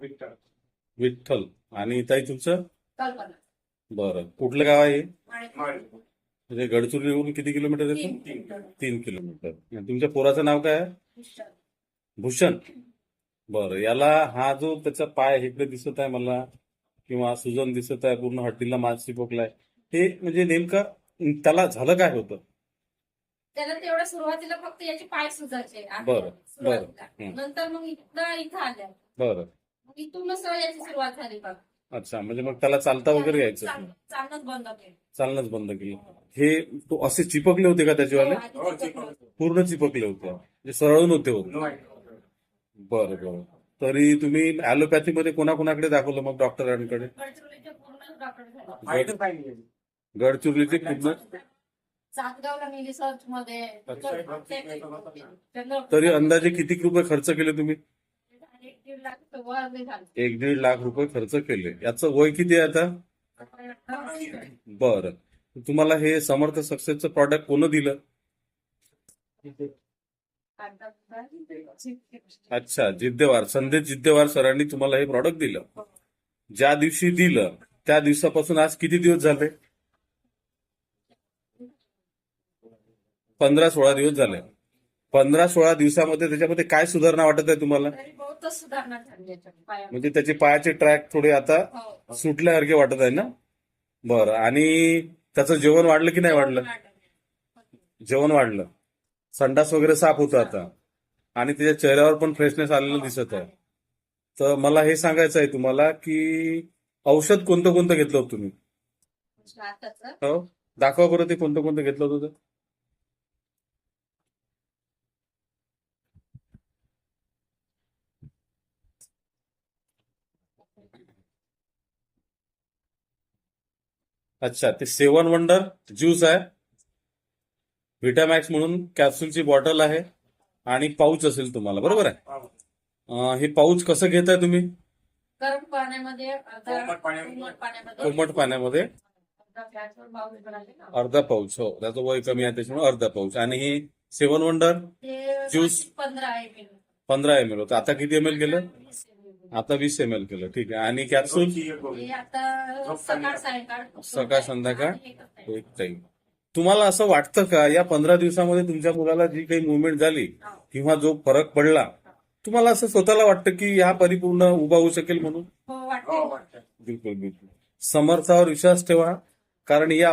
विठ्ठल. विठ्ठल. आणि ताई तुमचं? कल्पना. बरं. कुठलं गाव आहे? माळी. म्हणजे गडचिरोलीहून किती किलोमीटर येतं? तीन तीन. तीन किलोमीटर. आणि तुमच्या पोराचं नाव काय. भूषण. बरं. याला हा जो त्याचा पाय इकडे दिसत आहे मला किंवा सुजन दिसत आहे पूर्ण हड्डीला मास चिपकलाय हे म्हणजे नेमकं त्याला झालं काय होतं? त्याला तेवढं सुरुवातीला फक्त याचे पाय सुजायचे आहे. बरं. हं. नंतर मग इथं इथं आल्या. बरं. याची सुरुवात झाली बघ. अच्छा म्हणजे मग त्याला चालता वगैरे यायचं चाल- चालणंच बंद केलं. चालणंच बंद केलं. हे तो असे चिपकले होते का त्याच्यावाले? हो, हो, चिपकलं. पूर्ण चिपकले होते. म्हणजे सरळून होते होते. बरं बरं. तरी तुम्ही ऍलोपॅथी मध्ये कोणाकोणाकडे दाखवलं मग डॉक्टरांकडे? गडचिरोलीचे पूर्ण डॉक्टर झाले. गडचिरोलीचे सातगावला मध्ये तरी अंदाजे किती रुपये खर्च केले तुम्ही? एक दीड लाख रुपये खर्च केले. याचं वय किती आहे आता? बर. तुम्हाला हे समर्थ सक्सेसचं प्रॉडक्ट कोण दिलं? अच्छा जिद्देवार. संदेश जिद्देवार सरांनी तुम्हाला हे प्रॉडक्ट दिलं. ज्या दिवशी दिलं त्या दिवसापासून आज किती दिवस झाले? पंधरा सोळा दिवस झाले. पंधरा सोळा दिवसामध्ये त्याच्यामध्ये काय सुधारणा वाटत आहे तुम्हाला? तरी बहुतच सुधारणा झाली याच्यात पायामध्ये. म्हणजे त्याचे पायाचे ट्रॅक थोडे आता हो. सुटल्यासारखे वाटत आहे ना? बरं. आणि त्याचं जेवण वाढलं की नाही वाढलं? जेवण वाढलं. संडास वगैरे साफ होतं आता. आणि त्याच्या चेहऱ्यावर पण फ्रेशनेस आलेलं दिसत आहे. तर मला हे सांगायचं आहे तुम्हाला की औषध कोणतं कोणतं घेतलं होतं तुम्ही? आताचं? हो. दाखवा बरं ते कोणतं कोणतं घेतलं होतं ते. अच्छा ते सेवन वंडर ज्यूस आहे. व्हिटामॅक्स म्हणून कॅप्सूलची बॉटल आहे आणि पाऊच असेल तुम्हाला बरोबर आहे? हा. हे. पाऊच कसं घेताय तुम्ही? गरम पाण्यामध्ये अर्धा कोमट पाण्यामध्ये. अर्धा पाऊच हो. त्याचं वय कमी आहे त्याच्यामुळे अर्धा पाऊच. आणि हे सेवन वंडर ज्यूस? पंधरा एम एल पंधरा एम एल होतं. आता किती एम एल केलं आता वीस एम एल केलं ठीक आहे आणि कॅप्सूल. हे सकाळ संध्याकाळ. एक टाइम तुम्हाला असं वाटतं का या पंधरा दिवसामध्ये तुमच्या मुलाला जी काही मुवमेंट झाली. किंवा जो फरक पडला तुम्हाला असं स्वतःला वाटतं की हा परिपूर्ण उभा होऊ शकेल म्हणून हो हो. बिलकुल बिलकुल समर्थावर विश्वास ठेवा कारण या